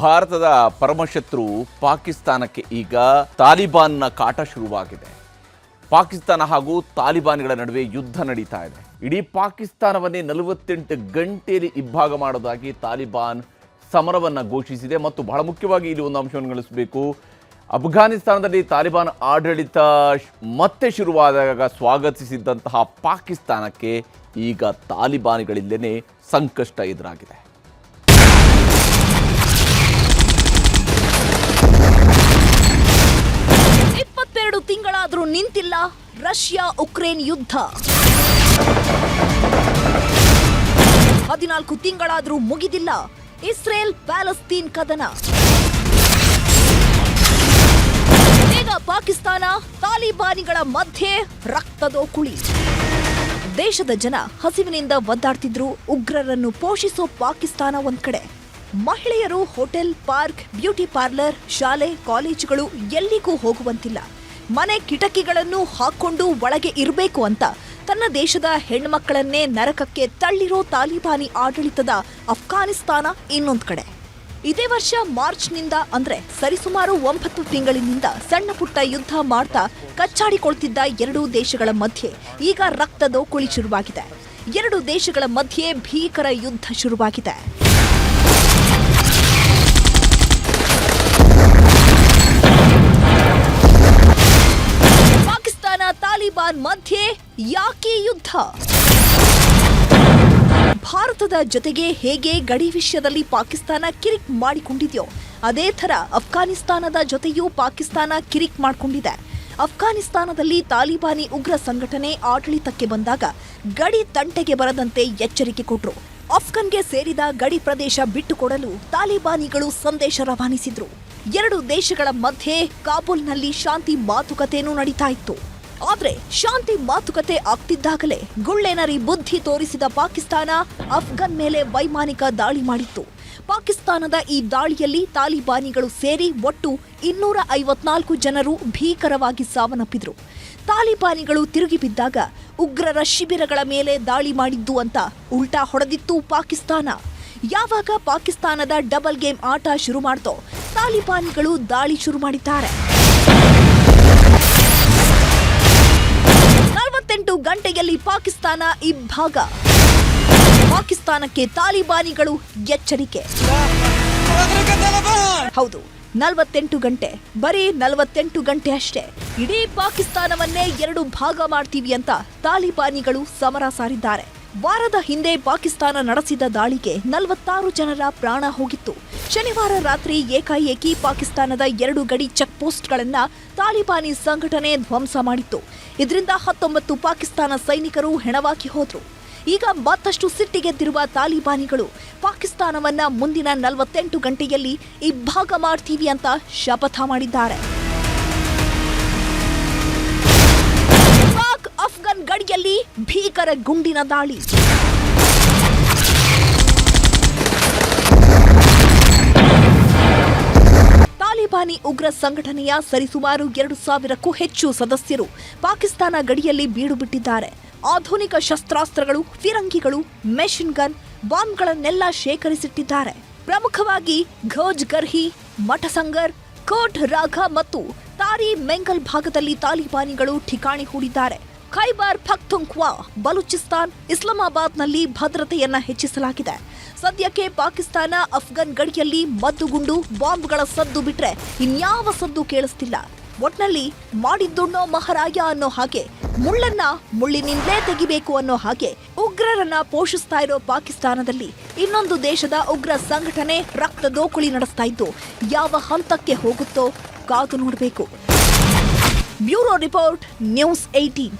ಭಾರತದ ಪರಮಶತ್ರು ಪಾಕಿಸ್ತಾನಕ್ಕೆ ಈಗ ತಾಲಿಬಾನ್ನ ಕಾಟ ಶುರುವಾಗಿದೆ. ಪಾಕಿಸ್ತಾನ ಹಾಗೂ ತಾಲಿಬಾನ್ಗಳ ನಡುವೆ ಯುದ್ಧ ನಡೀತಾ ಇದೆ. ಇಡೀ ಪಾಕಿಸ್ತಾನವನ್ನೇ ನಲವತ್ತೆಂಟು ಗಂಟೆಯಲ್ಲಿ ಇಬ್ಬಾಗ ಮಾಡೋದಾಗಿ ತಾಲಿಬಾನ್ ಸಮರವನ್ನು ಘೋಷಿಸಿದೆ. ಮತ್ತು ಬಹಳ ಮುಖ್ಯವಾಗಿ ಇಲ್ಲಿ ಒಂದು ಅಂಶವನ್ನು ಗಳಿಸಬೇಕು ಅಫ್ಘಾನಿಸ್ತಾನದಲ್ಲಿ ತಾಲಿಬಾನ್ ಆಡಳಿತ ಮತ್ತೆ ಶುರುವಾದಾಗ ಸ್ವಾಗತಿಸಿದ್ದಂತಹ ಪಾಕಿಸ್ತಾನಕ್ಕೆ ಈಗ ತಾಲಿಬಾನ್ಗಳಿಂದಲೇ ಸಂಕಷ್ಟ ಎದುರಾಗಿದೆ. ನಿಂತಿಲ್ಲ ರಷ್ಯಾ ಉಕ್ರೇನ್ ಯುದ್ಧ. ಹದಿನಾಲ್ಕು ತಿಂಗಳಾದರೂ ಮುಗಿದಿಲ್ಲ ಇಸ್ರೇಲ್ ಪ್ಯಾಲೆಸ್ತೀನ್ ಕದನ. ಈಗ ಪಾಕಿಸ್ತಾನ ತಾಲಿಬಾನಿಗಳ ಮಧ್ಯೆ ರಕ್ತದೋಕುಳಿ ದೇಶದ ಜನ ಹಸಿವಿನಿಂದ ಒದ್ದಾಡ್ತಿದ್ರು ಉಗ್ರರನ್ನು ಪೋಷಿಸೋ ಪಾಕಿಸ್ತಾನ ಒಂದ್ ಕಡೆ. ಮಹಿಳೆಯರು ಹೋಟೆಲ್, ಪಾರ್ಕ್, ಬ್ಯೂಟಿ ಪಾರ್ಲರ್, ಶಾಲೆ, ಕಾಲೇಜುಗಳು ಎಲ್ಲಿಗೂ ಹೋಗುವಂತಿಲ್ಲ. ಮನೆ ಕಿಟಕಿಗಳನ್ನು ಹಾಕೊಂಡು ಒಳಗೆ ಇರಬೇಕು ಅಂತ ತನ್ನ ದೇಶದ ಹೆಣ್ಮಕ್ಕಳನ್ನೇ ನರಕಕ್ಕೆ ತಳ್ಳಿರೋ ತಾಲಿಬಾನಿ ಆಡಳಿತದ ಅಫ್ಘಾನಿಸ್ತಾನ ಇನ್ನೊಂದು ಕಡೆ. ಇದೇ ವರ್ಷ ಮಾರ್ಚ್ನಿಂದ ಅಂದ್ರೆ ಸರಿಸುಮಾರು ಒಂಬತ್ತು ತಿಂಗಳಿನಿಂದ ಸಣ್ಣ ಪುಟ್ಟ ಯುದ್ಧ ಮಾಡ್ತಾ ಕಚ್ಚಾಡಿಕೊಳ್ತಿದ್ದ ಎರಡೂ ದೇಶಗಳ ಮಧ್ಯೆ ಈಗ ರಕ್ತದೋಕುಳಿ ಶುರುವಾಗಿದೆ. ಎರಡು ದೇಶಗಳ ಮಧ್ಯೆ ಭೀಕರ ಯುದ್ಧ ಶುರುವಾಗಿದೆ. ಯಾಕೆ ಯುದ್ಧ? ಭಾರತದ ಜೊತೆಗೆ ಹೇಗೆ ಗಡಿ ವಿಷಯದಲ್ಲಿ ಪಾಕಿಸ್ತಾನ ಕಿರಿಕ್ ಮಾಡಿಕೊಂಡಿದೆಯೋ, ಅದೇ ಥರ ಅಫ್ಘಾನಿಸ್ತಾನದ ಜೊತೆಯೂ ಪಾಕಿಸ್ತಾನ ಕಿರಿಕ್ ಮಾಡಿಕೊಂಡಿದೆ. ಅಫ್ಘಾನಿಸ್ತಾನದಲ್ಲಿ ತಾಲಿಬಾನಿ ಉಗ್ರ ಸಂಘಟನೆ ಆಡಳಿತಕ್ಕೆ ಬಂದಾಗ ಗಡಿ ತಂಟೆಗೆ ಬರದಂತೆ ಎಚ್ಚರಿಕೆ ಕೊಟ್ರು. ಅಫ್ಘಾನ್ಗೆ ಸೇರಿದ ಗಡಿ ಪ್ರದೇಶ ಬಿಟ್ಟುಕೊಡಲು ತಾಲಿಬಾನಿಗಳು ಸಂದೇಶ ರವಾನಿಸಿದ್ರು. ಎರಡು ದೇಶಗಳ ಮಧ್ಯೆ ಕಾಬೂಲ್ನಲ್ಲಿ ಶಾಂತಿ ಮಾತುಕತೆಯೂ ನಡೀತಾ ಇತ್ತು. ಆದ್ರೆ ಶಾಂತಿ ಮಾತುಕತೆ ಆಗ್ತಿದ್ದಾಗಲೇ ಗುಳ್ಳೆನರಿ ಬುದ್ಧಿ ತೋರಿಸಿದ ಪಾಕಿಸ್ತಾನ ಅಫ್ಘನ್ ಮೇಲೆ ವೈಮಾನಿಕ ದಾಳಿ ಮಾಡಿತ್ತು. ಪಾಕಿಸ್ತಾನದ ಈ ದಾಳಿಯಲ್ಲಿ ತಾಲಿಬಾನಿಗಳು ಸೇರಿ ಒಟ್ಟು ಇನ್ನೂರ ಐವತ್ನಾಲ್ಕು ಜನರು ಭೀಕರವಾಗಿ ಸಾವನ್ನಪ್ಪಿದ್ರು. ತಾಲಿಬಾನಿಗಳು ತಿರುಗಿ ಬಿದ್ದಾಗ ಉಗ್ರರ ಶಿಬಿರಗಳ ಮೇಲೆ ದಾಳಿ ಮಾಡಿದ್ದು ಅಂತ ಉಲ್ಟಾ ಹೊಡೆದಿತ್ತು ಪಾಕಿಸ್ತಾನ. ಯಾವಾಗ ಪಾಕಿಸ್ತಾನದ ಡಬಲ್ ಗೇಮ್ ಆಟ ಶುರು ಮಾಡ್ತೋ ತಾಲಿಬಾನಿಗಳು ದಾಳಿ ಶುರು ಮಾಡಿದ್ದಾರೆ. ಗಂಟೆಯಲ್ಲಿ ಪಾಕಿಸ್ತಾನ ಇಬ್ಬಾಗ ಪಾಕಿಸ್ತಾನಕ್ಕೆ ತಾಲಿಬಾನಿಗಳು ಎಚ್ಚರಿಕೆ. ಹೌದು, ನಲವತ್ತೆಂಟು ಗಂಟೆ, ಬರೀ ನಲವತ್ತೆಂಟು ಗಂಟೆ ಅಷ್ಟೇ. ಇಡೀ ಪಾಕಿಸ್ತಾನವನ್ನೇ ಎರಡು ಭಾಗ ಮಾಡ್ತೀವಿ ಅಂತ ತಾಲಿಬಾನಿಗಳು ಸಮರ ಸಾರಿದ್ದಾರೆ. ವಾರದ ಹಿಂದೆ ಪಾಕಿಸ್ತಾನ ನಡೆಸಿದ ದಾಳಿಗೆ ನಲವತ್ತಾರು ಜನರ ಪ್ರಾಣ ಹೋಗಿತ್ತು. ಶನಿವಾರ ರಾತ್ರಿ ಏಕಾಏಕಿ ಪಾಕಿಸ್ತಾನದ ಎರಡು ಗಡಿ ಚೆಕ್ ಪೋಸ್ಟ್ಗಳನ್ನು ತಾಲಿಬಾನಿ ಸಂಘಟನೆ ಧ್ವಂಸ ಮಾಡಿತ್ತು. ಇದರಿಂದ ಹತ್ತೊಂಬತ್ತು ಪಾಕಿಸ್ತಾನ ಸೈನಿಕರು ಹೆಣವಾಗಿ ಹೋದರು. ಈಗ ಮತ್ತಷ್ಟು ಸಿಟ್ಟಿಗೆದ್ದಿರುವ ತಾಲಿಬಾನಿಗಳು ಪಾಕಿಸ್ತಾನವನ್ನ ಮುಂದಿನ ನಲವತ್ತೆಂಟು ಗಂಟೆಯಲ್ಲಿ ಇಬ್ಬಾಗ ಮಾಡ್ತೀವಿ ಅಂತ ಶಪಥ ಮಾಡಿದ್ದಾರೆ. ಗಡಿಯಲ್ಲಿ ಭೀಕರ ಗುಂಡಿನ ದಾಳಿ. ತಾಲಿಬಾನಿ ಉಗ್ರ ಸಂಘಟನೆಯ ಸರಿಸುಮಾರು ಎರಡು ಸಾವಿರಕ್ಕೂ ಹೆಚ್ಚು ಸದಸ್ಯರು ಪಾಕಿಸ್ತಾನ ಗಡಿಯಲ್ಲಿ ಬೀಡು ಬಿಟ್ಟಿದ್ದಾರೆ. ಆಧುನಿಕ ಶಸ್ತ್ರಾಸ್ತ್ರಗಳು, ಫಿರಂಗಿಗಳು, ಮೆಷಿನ್ ಗನ್, ಬಾಂಬ್ಗಳನ್ನೆಲ್ಲ ಶೇಖರಿಸಿಟ್ಟಿದ್ದಾರೆ. ಪ್ರಮುಖವಾಗಿ ಘೋಜ್ ಗರ್ಹಿ, ಮಠಸಂಗರ್, ಕೋಟ್ ರಾಘ ಮತ್ತು ತಾರಿ ಮೆಂಗಲ್ ಭಾಗದಲ್ಲಿ ತಾಲಿಬಾನಿಗಳು ಠಿಕಾಣಿ ಹೂಡಿದ್ದಾರೆ. ಖೈಬರ್ ಪಖ್ತುಂಕ್ವಾ ಬಲೂಚಿಸ್ತಾನ್, ಇಸ್ಲಾಮಾಬಾದ್ನಲ್ಲಿ ಭದ್ರತೆಯನ್ನ ಹೆಚ್ಚಿಸಲಾಗಿದೆ. ಸದ್ಯಕ್ಕೆ ಪಾಕಿಸ್ತಾನ ಅಫ್ಘನ್ ಗಡಿಯಲ್ಲಿ ಮದ್ದುಗುಂಡು, ಬಾಂಬ್ಗಳ ಸದ್ದು ಬಿಟ್ರೆ ಇನ್ಯಾವ ಸದ್ದು ಕೇಳಿಸ್ತಿಲ್ಲ. ಒಟ್ನಲ್ಲಿ ಮಾಡಿದ್ದುಣ್ಣೋ ಮಹಾರಾಯ ಅನ್ನೋ ಹಾಗೆ, ಮುಳ್ಳನ್ನ ಮುಳ್ಳಿನಿಂದಲೇ ತೆಗಿಬೇಕು ಅನ್ನೋ ಹಾಗೆ ಉಗ್ರರನ್ನ ಪೋಷಿಸ್ತಾ ಇರೋ ಪಾಕಿಸ್ತಾನದಲ್ಲಿ ಇನ್ನೊಂದು ದೇಶದ ಉಗ್ರ ಸಂಘಟನೆ ರಕ್ತ ದೋಕುಳಿ ನಡೆಸ್ತಾ ಇದ್ದು, ಯಾವ ಹಂತಕ್ಕೆ ಹೋಗುತ್ತೋ ಕಾದು ನೋಡಬೇಕು. Bureau report, news eighteen